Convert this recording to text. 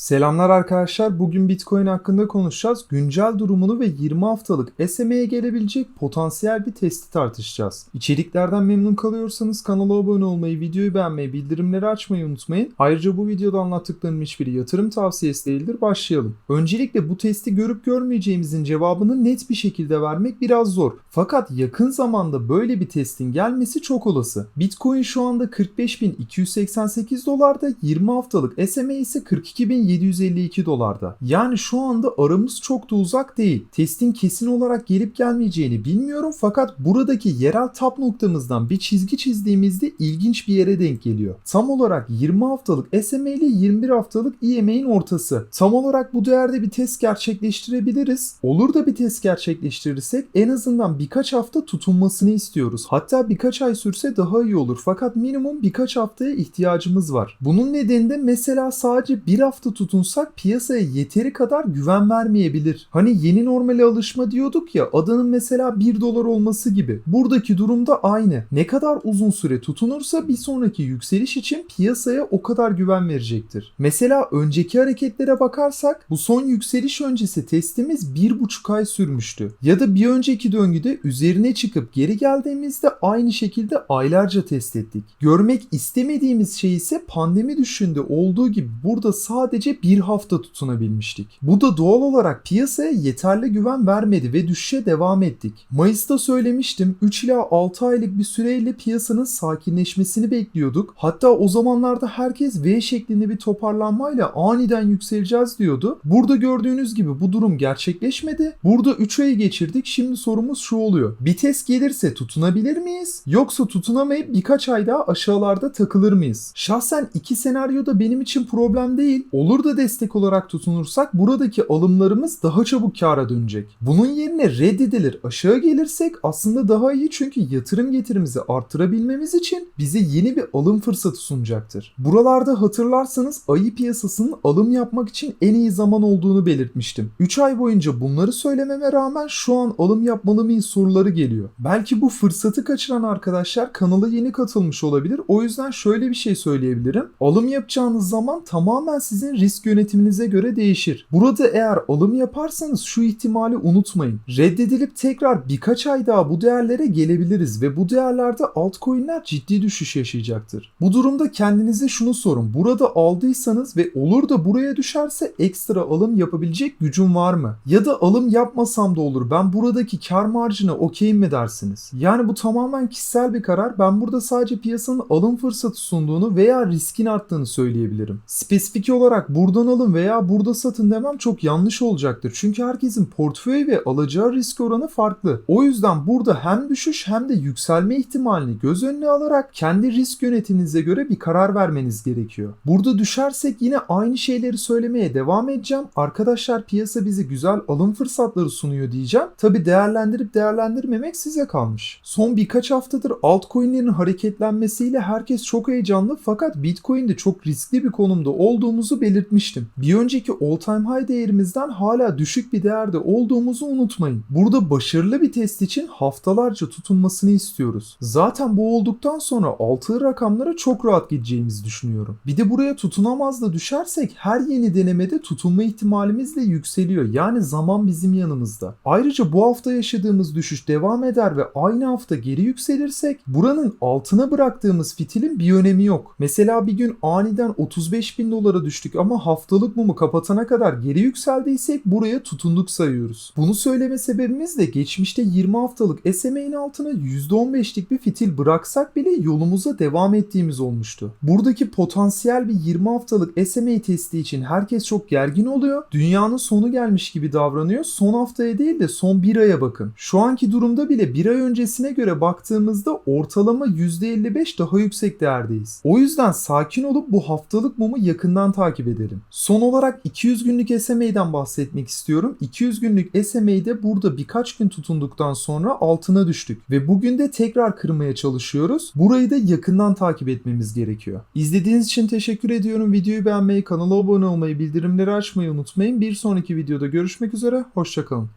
Selamlar arkadaşlar. Bugün Bitcoin hakkında konuşacağız. Güncel durumunu ve 20 haftalık SMA'ye gelebilecek potansiyel bir testi tartışacağız. İçeriklerden memnun kalıyorsanız kanala abone olmayı, videoyu beğenmeyi, bildirimleri açmayı unutmayın. Ayrıca bu videoda anlattıklarım hiçbiri yatırım tavsiyesi değildir. Başlayalım. Öncelikle bu testi görüp görmeyeceğimizin cevabını net bir şekilde vermek biraz zor. Fakat yakın zamanda böyle bir testin gelmesi çok olası. Bitcoin şu anda 45.288 dolarda, 20 haftalık SMA ise 42.752 dolarda. Yani şu anda aramız çok da uzak değil. Testin kesin olarak gelip gelmeyeceğini bilmiyorum fakat buradaki yerel tap noktamızdan bir çizgi çizdiğimizde ilginç bir yere denk geliyor. Tam olarak 20 haftalık SMA ile 21 haftalık EMA'in ortası. Tam olarak bu değerde bir test gerçekleştirebiliriz. Olur da bir test gerçekleştirirsek en azından birkaç hafta tutunmasını istiyoruz. Hatta birkaç ay sürse daha iyi olur fakat minimum birkaç haftaya ihtiyacımız var. Bunun nedeni de mesela sadece bir hafta tutunsak piyasaya yeteri kadar güven vermeyebilir. Hani yeni normale alışma diyorduk ya adanın mesela 1 dolar olması gibi. Buradaki durumda aynı. Ne kadar uzun süre tutunursa bir sonraki yükseliş için piyasaya o kadar güven verecektir. Mesela önceki hareketlere bakarsak bu son yükseliş öncesi testimiz 1,5 ay sürmüştü. Ya da bir önceki döngüde üzerine çıkıp geri geldiğimizde aynı şekilde aylarca test ettik. Görmek istemediğimiz şey ise pandemi düşünde olduğu gibi burada sadece bir hafta tutunabilmiştik. Bu da doğal olarak piyasaya yeterli güven vermedi ve düşüşe devam ettik. Mayıs'ta söylemiştim 3 ila 6 aylık bir süreyle piyasanın sakinleşmesini bekliyorduk. Hatta o zamanlarda herkes V şeklinde bir toparlanmayla aniden yükseleceğiz diyordu. Burada gördüğünüz gibi bu durum gerçekleşmedi. Burada 3 ayı geçirdik. Şimdi sorumuz şu oluyor. Bir test gelirse tutunabilir miyiz? Yoksa tutunamayıp birkaç ay daha aşağılarda takılır mıyız? Şahsen iki senaryoda benim için problem değil. Olur da destek olarak tutunursak buradaki alımlarımız daha çabuk kâra dönecek. Bunun yerine reddedilir aşağı gelirsek aslında daha iyi çünkü yatırım getirimizi arttırabilmemiz için bize yeni bir alım fırsatı sunacaktır. Buralarda hatırlarsanız ayı piyasasının alım yapmak için en iyi zaman olduğunu belirtmiştim. 3 ay boyunca bunları söylememe rağmen şu an alım yapmalı mıyız soruları geliyor. Belki bu fırsatı kaçıran arkadaşlar kanala yeni katılmış olabilir. O yüzden şöyle bir şey söyleyebilirim. Alım yapacağınız zaman tamamen sizin risk yönetiminize göre değişir. Burada eğer alım yaparsanız şu ihtimali unutmayın. Reddedilip tekrar birkaç ay daha bu değerlere gelebiliriz ve bu değerlerde altcoin'ler ciddi düşüş yaşayacaktır. Bu durumda kendinize şunu sorun. Burada aldıysanız ve olur da buraya düşerse ekstra alım yapabilecek gücüm var mı? Ya da alım yapmasam da olur. Ben buradaki kar marjına okeyim mi dersiniz? Yani bu tamamen kişisel bir karar. Ben burada sadece piyasanın alım fırsatı sunduğunu veya riskin arttığını söyleyebilirim. Spesifik olarak buradan alın veya burada satın demem çok yanlış olacaktır. Çünkü herkesin portföy ve alacağı risk oranı farklı. O yüzden burada hem düşüş hem de yükselme ihtimalini göz önüne alarak kendi risk yönetiminize göre bir karar vermeniz gerekiyor. Burada düşersek yine aynı şeyleri söylemeye devam edeceğim. Arkadaşlar piyasa bize güzel alım fırsatları sunuyor diyeceğim. Tabi değerlendirip değerlendirmemek size kalmış. Son birkaç haftadır altcoin'lerin hareketlenmesiyle herkes çok heyecanlı fakat Bitcoin'de çok riskli bir konumda olduğumuzu belirtmiştim. Bir önceki all time high değerimizden hala düşük bir değerde olduğumuzu unutmayın. Burada başarılı bir test için haftalarca tutunmasını istiyoruz. Zaten bu olduktan sonra altı rakamlara çok rahat gideceğimizi düşünüyorum. Bir de buraya tutunamaz da düşersek her yeni denemede tutunma ihtimalimiz de yükseliyor. Yani zaman bizim yanımızda. Ayrıca bu hafta yaşadığımız düşüş devam eder ve aynı hafta geri yükselirsek buranın altına bıraktığımız fitilin bir önemi yok. Mesela bir gün aniden 35 bin dolara düştük ama haftalık mumu kapatana kadar geri yükseldiysek buraya tutunduk sayıyoruz. Bunu söyleme sebebimiz de geçmişte 20 haftalık SMA'nin altına %15'lik bir fitil bıraksak bile yolumuza devam ettiğimiz olmuştu. Buradaki potansiyel bir 20 haftalık SMA testi için herkes çok gergin oluyor. Dünyanın sonu gelmiş gibi davranıyor. Son haftaya değil de son bir aya bakın. Şu anki durumda bile bir ay öncesine göre baktığımızda ortalama %55 daha yüksek değerdeyiz. O yüzden sakin olup bu haftalık mumu yakından takip edelim. Son olarak 200 günlük SMA'den bahsetmek istiyorum. 200 günlük SMA'de burada birkaç gün tutunduktan sonra altına düştük ve bugün de tekrar kırmaya çalışıyoruz. Burayı da yakından takip etmemiz gerekiyor. İzlediğiniz için teşekkür ediyorum. Videoyu beğenmeyi, kanala abone olmayı, bildirimleri açmayı unutmayın. Bir sonraki videoda görüşmek üzere. Hoşçakalın.